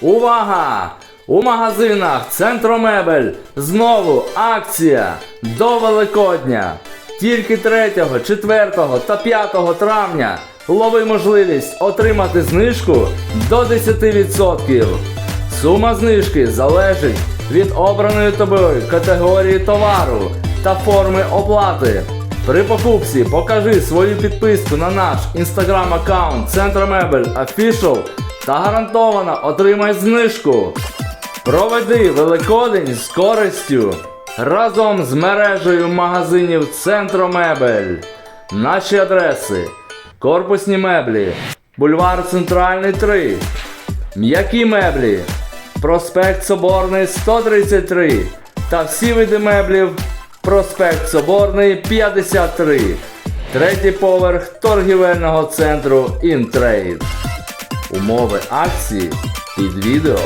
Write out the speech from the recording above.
Увага! У магазинах Центромебель знову акція до Великодня. Тільки 3, 4 та 5 травня лови можливість отримати знижку до 10%. Сума знижки залежить від обраної тобою категорії товару та форми оплати. При покупці покажи свою підписку на наш інстаграм аккаунт Центромебель Official та гарантовано отримай знижку. Проведи Великодень з користю разом з мережею магазинів Центромебель. Наші адреси: Корпусні меблі, бульвар Центральний 3, м'які меблі, проспект Соборний 133 та всі види меблів проспект Соборний 53, третій поверх торгівельного центру Інтрейд. Умови акції під відео.